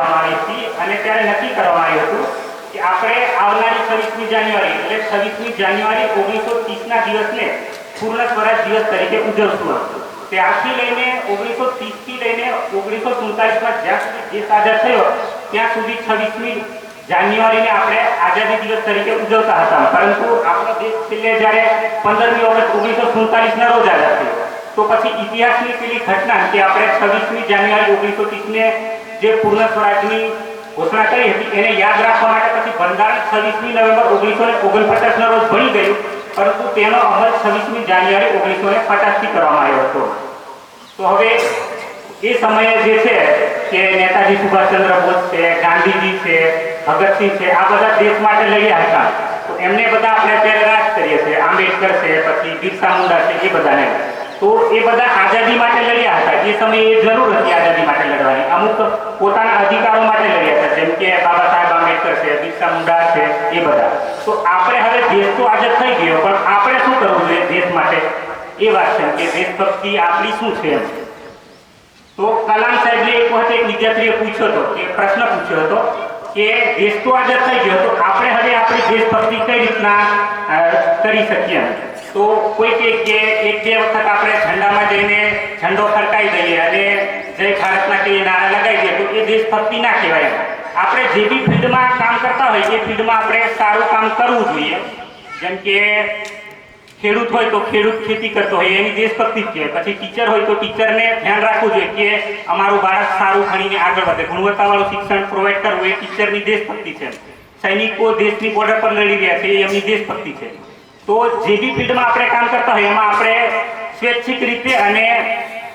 કરવામાં આવી હતી અને ત્યારે નક્કી કરવામાં આવ્યું હતું કે આપણે આવનારી છવ્વીસમી જાન્યુઆરી, એટલે છવ્વીસમી જાન્યુઆરી ઓગણીસો ત્રીસના દિવસને પૂર્ણ સ્વરાજ દિવસ તરીકે ઉજવશું ત્યારથી લઈને ઓગણીસો ત્રીસથી લઈને ઓગણીસો સુડતાલીસમાં જ્યાં સુધી દેશ આઝાદ થયો, ત્યાં સુધી છવ્વીસમી જાન્યુઆરીને આપણે આઝાદી દિવસ તરીકે ઉજવતા હતા. પરંતુ આપણો દેશ છેલ્લે જ્યારે પંદરમી ઓગસ્ટ ઓગણીસો સુડતાલીસના રોજ આઝાદ થયો, તો પછી ઇતિહાસની પેલી ઘટના કે આપણે છવ્વીસમી જાન્યુઆરી ઓગણીસો ત્રીસને જે પૂર્ણ સ્વરાજની ઘોષણા કરી હતી, એને યાદ રાખવા માટે પછી બંધારણ છવ્વીસમી નવેમ્બર ઓગણીસો ને ઓગણપચાસના રોજ ભણી ગયું, પરંતુ તેનો અમલ છવ્વીસમી જાન્યુઆરી ઓગણીસો ને પચાસથી કરવામાં આવ્યો હતો. તો હવે એ સમયે જે છે કે નેતાજી સુભાષચંદ્ર બોઝ છે, ગાંધીજી છે, ભગતસિંહ છે, આ બધા દેશ માટે લડ્યા હતા. તો એમને બધા આપણે અત્યારે રાજ કરીએ છીએ. આંબેડકર છે, પછી બિરસા મુંડા છે, એ બધાને. તો એ બધા આઝાદી માટે લડ્યા હતા. એ સમયે એ જરૂર હતી આઝાદી માટે લડવાની અમુક પોતાના અધિકારો માટે લડ્યા હતા જેમ કે બાબા આંબેડકર છે બિરસા છે, એ બધા. તો આપણે હવે દેશ તો આજે થઈ ગયો, પણ આપણે શું કરવું જોઈએ દેશ માટે? એ વાત છે કે દેશભક્તિ આપણી શું છે? એમ તો કલામ સાહેબને એક વખત એક વિદ્યાર્થીએ પૂછ્યો હતો, કે પ્રશ્ન પૂછ્યો હતો, કે દેશ તો આજે થઈ ગયો, તો આપણે હવે આપણી દેશભક્તિ કઈ રીતના કરી શકીએ એમ? તો કોઈ એક કે એક બે વખત આપણે ઝંડામાં જઈને ઝંડો ફરકાઈ દઈએ અને જય ભારતના કે નારા લગાવી દઈએ, તો એ દેશભક્તિ ના કહેવાય. આપણે જે બી ફિલ્ડમાં કામ કરતા હોય, એ ફિલ્ડમાં આપણે સારું કામ કરવું જોઈએ. જેમ કે ખેડૂત હોય તો ખેડૂત ખેતી કરતો હોય, એની દેશભક્તિ છે પછી ટીચર હોય તો ટીચરને ધ્યાન રાખવું જોઈએ કે અમારું બાળક સારું ભણીને આગળ વધે. ગુણવત્તાવાળું શિક્ષણ પ્રોવાઈડ કરવું એ ટીચરની દેશભક્તિ છે. સૈનિકો દેશની બોર્ડર પર લડી રહ્યા છે, એ એમની દેશભક્તિ છે. તો જે બી ફિલ્ડમાં આપણે કામ કરતા હોય, એમાં આપણે સ્વૈચ્છિક રીતે અને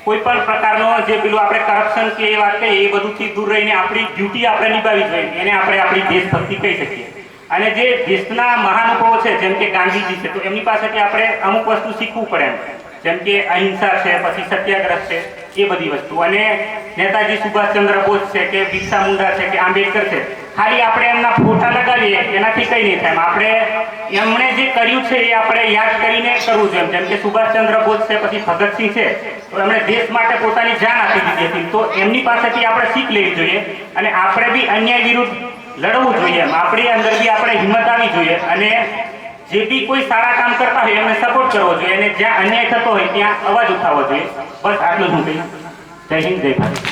કોઈ પણ પ્રકારનો જે પેલું આપણે કરપ્શન કે એ વાત કહીએ, એ બધુંથી દૂર રહીને આપણી ડ્યુટી આપણે નિભાવી જોઈએ. એને આપણે આપણી દેશભક્તિ કહી શકીએ. અને જે દેશના મહાનુભાવો છે, જેમ કે ગાંધીજી છે, તો એમની પાસેથી આપણે અમુક વસ્તુ શીખવું પડે એમ. જેમ કે અહિંસા છે, પછી સત્યાગ્રહ છે, એ બધી વસ્તુ. અને નેતાજી સુભાષચંદ્ર બોઝ છે કે બિરસા મુંડા છે કે આંબેડકર છે, ખાલી આપણે એમના ફોટા લગાવીએ, એનાથી કઈ નહીં થાય. આપણે એમણે જે કર્યું છે એ આપણે યાદ કરીને કરવું જોઈએ. જેમ કે સુભાષચંદ્ર બોઝ છે, પછી ભગતસિંહ છે, તો એમણે દેશ માટે પોતાની જાન આપી દીધી હતી. તો એમની પાસેથી આપણે શીખ લેવી જોઈએ અને આપણે બી અન્યાય વિરુદ્ધ લડવું જોઈએ. એમ આપણી અંદર બી આપણે હિંમત આવી જોઈએ અને જે બી કોઈ સારા કામ કરતા હોય, એમને સપોર્ટ કરવો જોઈએ અને જ્યાં અન્યાય થતો હોય, ત્યાં અવાજ ઉઠાવવો જોઈએ. બસ આટલું હું કહીશ. જય હિન્દ જય ભારત.